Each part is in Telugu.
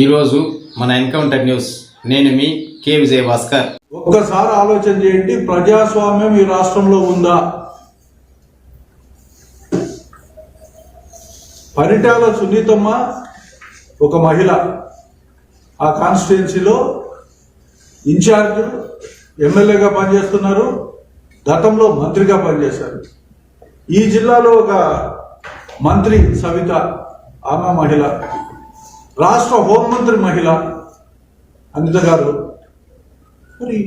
ఈరోజు మన ఎన్కౌంటర్ న్యూస్. నేను మీ కే విజయ భాస్కర్ ఒక్కసారి ఆలోచన చేయండి ప్రజాస్వామ్యం ఈ రాష్ట్రంలో ఉందా? పరిటాల సునీతమ్మ ఒక మహిళ. ఆ కాన్స్టిట్యున్సీలో ఇన్ఛార్జ్ ఎమ్మెల్యేగా పనిచేస్తున్నారు గతంలో మంత్రిగా పనిచేశారు. ఈ జిల్లాలో ఒక మంత్రి సవిత ఆమె మహిళ. రాష్ట్ర హోంమంత్రి మహిళ అనిత గారు మరి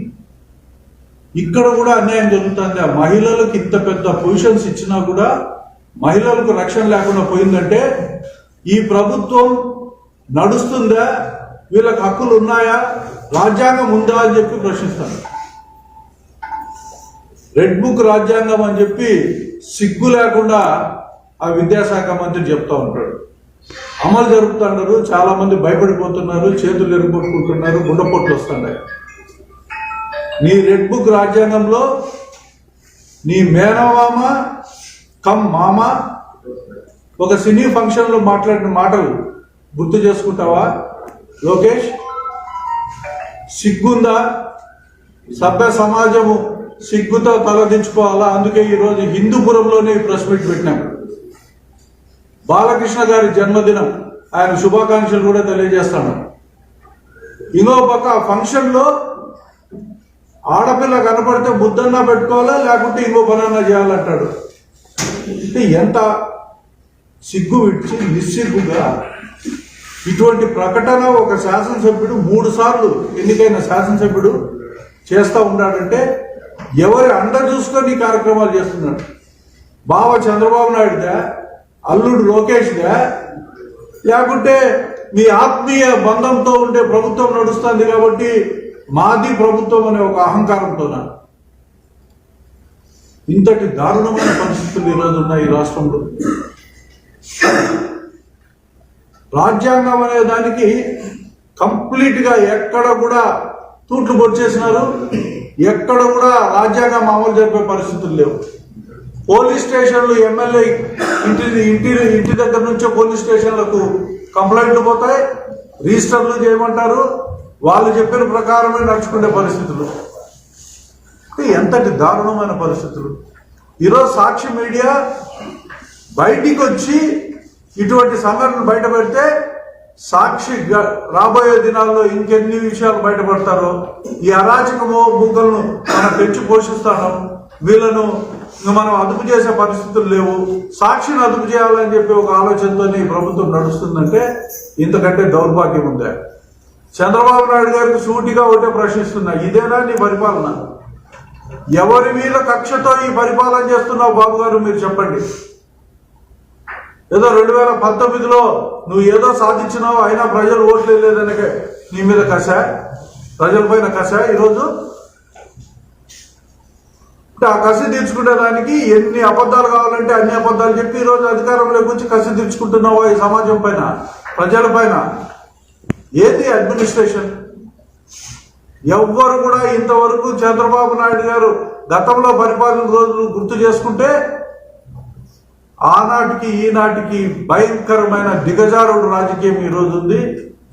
ఇక్కడ కూడా అన్యాయం జరుగుతుంది. ఆ మహిళలకు ఇంత పెద్ద పొజిషన్స్ ఇచ్చినా కూడా మహిళలకు రక్షణ లేకుండా పోయిందంటే ఈ ప్రభుత్వం నడుస్తుందా? వీళ్ళకి హక్కులు ఉన్నాయా? రాజ్యాంగం ఉందా అని చెప్పి ప్రశ్నిస్తాను రెడ్ బుక్ రాజ్యాంగం అని చెప్పి సిగ్గు లేకుండా ఆ విద్యాశాఖ మంత్రి చెప్తా ఉంటాడు. అమలు జరుపుతున్నారు చాలా మంది భయపడిపోతున్నారు చేతులు ఎరుగొట్టుకుంటున్నారు గుండెపోట్లు వస్తున్నాయి. నీ రెడ్ బుక్ రాజ్యాంగంలో నీ మేనమామ కమ్ మామ ఒక సినీ ఫంక్షన్లో మాట్లాడిన మాటలు గుర్తు చేసుకుంటావా? లోకేష్ సిగ్గుందా? సభ్య సమాజము సిగ్గుతో తలదించుకోవాలా? అందుకే ఈరోజు హిందూపురంలోనే ఈ ప్రెస్ మీట్ పెట్టినాం. బాలకృష్ణ గారి జన్మదినం ఆయన శుభాకాంక్షలు కూడా తెలియజేస్తాను. ఇంకో పక్క ఫంక్షన్లో ఆడపిల్ల కనపడితే బుద్ధన్నా పెట్టుకోవాలా లేకుంటే ఇంకో పనన్నా చేయాలంటాడు. అంటే ఎంత సిగ్గు విడిచి నిస్సిగ్గుగా ఇటువంటి ప్రకటన ఒక శాసనసభ్యుడు మూడు సార్లు ఎన్నికైన శాసనసభ్యుడు చేస్తూ ఉన్నాడంటే ఎవరి అండ చూసుకొని కార్యక్రమాలు చేస్తున్నాడు. బావ చంద్రబాబు నాయుడుదా? అల్లుడు లోకేష్గా లేకుంటే మీ ఆత్మీయ బంధంతో ఉండే ప్రభుత్వం నడుస్తుంది కాబట్టి మాది ప్రభుత్వం అనే ఒక అహంకారంతోన ఇంతటి దారుణమైన పరిస్థితులు ఈరోజు ఉన్నాయి ఈ రాష్ట్రంలో. రాజ్యాంగం అనే దానికి కంప్లీట్గా ఎక్కడ కూడా తూట్లు పొడిచేసినారు. ఎక్కడ కూడా రాజ్యాంగం అమలు జరిపే పరిస్థితులు లేవు. పోలీస్ స్టేషన్లు ఎమ్మెల్యే ఇంటి ఇంటి ఇంటి దగ్గర నుంచే పోలీస్ స్టేషన్లకు కంప్లైంట్లు పోతాయి రిజిస్టర్లు చేయమంటారు. వాళ్ళు చెప్పిన ప్రకారమే నడుచుకునే పరిస్థితులు. ఎంతటి దారుణమైన పరిస్థితులు. ఈరోజు సాక్షి మీడియా బయటికి వచ్చి ఇటువంటి సంఘటనలు బయట పెడితే సాక్షి గ- రాబోయే దినాల్లో ఇంకెన్ని విషయాలు బయటపడతారో ఈ అరాచకము బుగ్గలను మనం పెంచి పోషిస్తాను వీళ్ళను మనం అదుపు చేసే పరిస్థితులు లేవు. సాక్షిని అదుపు చేయాలని చెప్పి ఒక ఆలోచనతో ఈ ప్రభుత్వం నడుస్తుందంటే ఇంతకంటే దౌర్భాగ్యం ఉందా. చంద్రబాబు నాయుడు గారికి సూటిగా ఒకటే ప్రశ్నిస్తున్నా ఇదేనా నీ పరిపాలన? ఎవరి మీద కక్షతో ఈ పరిపాలన చేస్తున్నావు బాబు గారు మీరు చెప్పండి. ఏదో రెండు వేల పంతొమ్మిదిలో నువ్వు ఏదో సాధించినావు అయినా ప్రజలు ఓట్లు వేయలేదనే నీ మీద కష ప్రజలపైన కష ఈరోజు? కసి తీర్చుకునే దానికి ఎన్ని అబద్ధాలు కావాలంటే అన్ని అబద్ధాలు చెప్పి ఈరోజు అధికారంలోకి వచ్చి కసి తీర్చుకుంటున్నావా ఈ సమాజం పైన ప్రజల పైన? ఏది అడ్మినిస్ట్రేషన్ ఎవ్వరు కూడా ఇంతవరకు చంద్రబాబు నాయుడు గారు గతంలో పరిపాలన రోజులు గుర్తు చేసుకుంటే ఆనాటికి ఈనాటికి భయంకరమైన దిగజారుడు రాజకీయం ఈ ఉంది.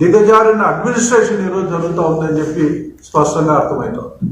దిగజారిన అడ్మినిస్ట్రేషన్ ఈ రోజు జరుగుతూ ఉందని చెప్పి స్పష్టంగా అర్థమవుతుంది